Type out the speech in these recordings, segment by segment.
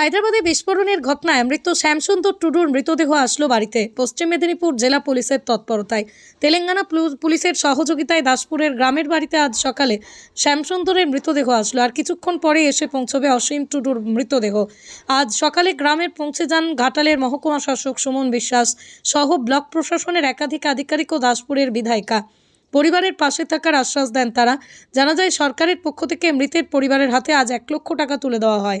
হায়দ্রাবাদে বিস্ফোরণের ঘটনায় মৃত শ্যামসুন্দর টুডুর মৃতদেহ আসলো বাড়িতে। পশ্চিম মেদিনীপুর জেলা পুলিশের তৎপরতায়। তেলেঙ্গানা পুলু- পুলিশের সহযোগিতায় দাসপুরের গ্রামের বাড়িতে আজ সকালে শ্যামসুন্দরের মৃতদেহ আসলো আর কিছুক্ষণ পরে এসে পৌঁছবে অসীম টুডুর মৃতদেহ। আজ সকালে গ্রামের পৌঁছে যান ঘাটালের মহকুমা শাসক সুমন বিশ্বাস সহ ব্লক প্রশাসনের একাধিক আধিকারিক ও দাসপুরের বিধায়িকা। পরিবারের পাশে থাকার আশ্বাস দেন তারা। জানা যায়, সরকারের পক্ষ থেকে মৃতের পরিবারের হাতে আজ এক লক্ষ টাকা তুলে দেওয়া হয়।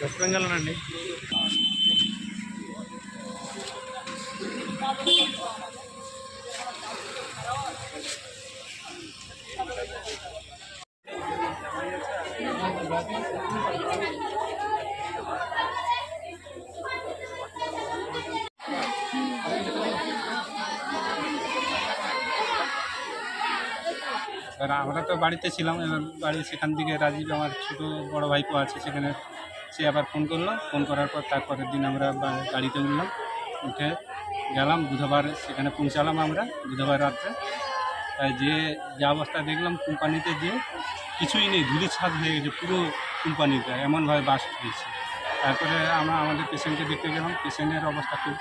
వెస్ట్ బెంగాల్ అండి Thank you. এবার আমরা তো বাড়িতে ছিলাম, এবার বাড়ি সেখান থেকে রাজীব আমার ছোটো বড় ভাইপো আছে, সেখানে সে আবার ফোন করল। ফোন করার পর তারপরের দিন আমরা গাড়িতে উঠলাম উঠে গেলাম, বুধবার সেখানে পৌঁছালাম আমরা, বুধবার রাত্রে। তাই যে যে অবস্থা দেখলাম কোম্পানিতে যে কিছুই নেই, ধুলি ছাদ হয়ে গেছে, পুরো কোম্পানিটা এমনভাবে বাস হয়েছে। তারপরে আমরা, আমাদের পেশেন্টকে দেখতে গেলাম পেশেন্টের অবস্থা খুব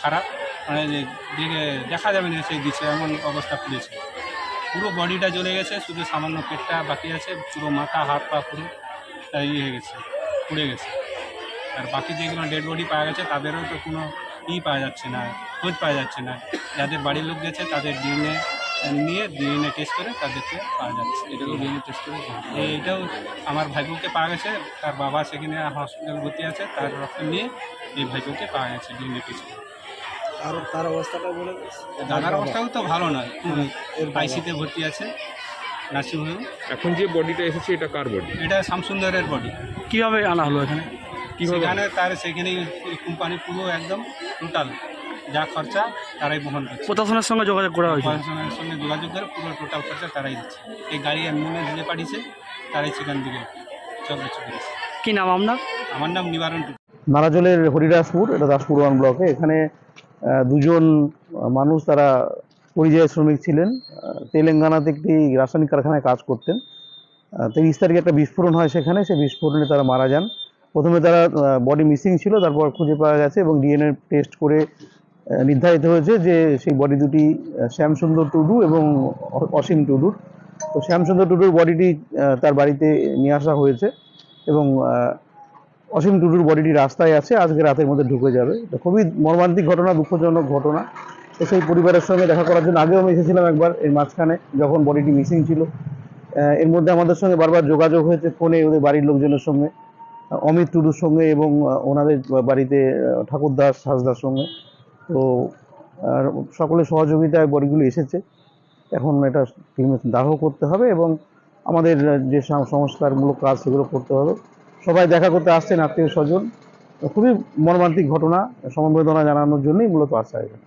খারাপ। মানে দেখে, দেখা যাবে না সেই দিচ্ছে এমন অবস্থা খুলেছে পুরো বডিটা জ্বলে গেছে শুধু সামান্য পেটটা বাকি আছে পুরো মাথা হাত পা পুরো ইয়ে হয়ে গেছে পুড়ে গেছে। আর বাকি যেগুলো ডেড বডি পাওয়া গেছে তাদেরও তো কোনো ই পাওয়া যাচ্ছে না খোঁজ পাওয়া যাচ্ছে না। যাদের বাড়ির লোক গেছে তাদের ডিএনএ নিয়ে ডিএনএ টেস্ট করে তাদেরকে পাওয়া যাচ্ছে। এটাও ডিএনএ টেস্ট করে এইটাও আমার ভাইপোকে পাওয়া গেছে তার বাবা সেখানে হসপিটাল ভর্তি আছে তার রক্ত নিয়ে এই ভাইপোকে পাওয়া গেছে ডিএনএ টেস্ট করে। আর তার অবস্থাটা বলে দাদার অবস্থাও তো ভালো নয়। আইসিতে ভর্তি আছে নার্সিংহোমে। এখন যে বডিটা এসেছে এটা কার বডি? এটা শামসুন্দরের বডি। কীভাবে আনা হলো এখানে? কীভাবে? সেখানে তার সেখানে কোম্পানি পুরো একদম টোটাল যা খরচা তারাই বহন করছে। প্রশাসনের সঙ্গে যোগাযোগ করা হয়েছে? প্রশাসনের সঙ্গে যোগাযোগ করে পুরো টোটাল খরচা তারাই দিচ্ছে। এই গাড়ি অ্যাম্বুলেন্স যে পাঠিয়েছে তারাই সেখান থেকে সব কিছু করেছে। কি নাম আপনার? আমার নাম নিবারণ নারাজলের হরিদাসপুর এটা দাসপুর ওয়ান ব্লকে। এখানে দুজন মানুষ তারা পরিযায়ী শ্রমিক ছিলেন। তেলেঙ্গানাতে একটি রাসায়নিক কারখানায় কাজ করতেন। তেইশ তারিখে একটা বিস্ফোরণ হয় সেখানে, সেই বিস্ফোরণে তারা মারা যান। প্রথমে তারা বডি মিসিং ছিল, তারপর খুঁজে পাওয়া গেছে এবং ডিএনএ টেস্ট করে নির্ধারিত হয়েছে যে সেই বডি দুটি শ্যামসুন্দর টুডু এবং অসীম টুডুর। তো শ্যামসুন্দর টুডুর বডিটি তার বাড়িতে নিয়ে আসা হয়েছে এবং অসীম টুডুর বডিটি রাস্তায় আছে, আজকে রাতের মধ্যে ঢুকে যাবে। তো খুবই মর্মান্তিক ঘটনা, দুঃখজনক ঘটনা। তো সেই পরিবারের সঙ্গে দেখা করার জন্য আগেও আমি এসেছিলাম একবার এর মাঝখানে, যখন বডিটি মিসিং ছিল। এর মধ্যে আমাদের সঙ্গে বারবার যোগাযোগ হয়েছে ফোনে, ওদের বাড়ির লোকজনের সঙ্গে অমিত টুডুর সঙ্গে এবং ওনাদের বাড়িতে ঠাকুরদাস হাসদার সঙ্গে। তো সকলের সহযোগিতায় বডিগুলো এসেছে। এখন এটা দাহ করতে হবে এবং আমাদের যে সংস্কারমূলক কাজ সেগুলো করতে হবে। সবাই দেখা করতে আসছেন আত্মীয় স্বজন। খুবই মর্মান্তিক ঘটনা, সমবেদনা জানানোর জন্যই মূলত আসা এখানে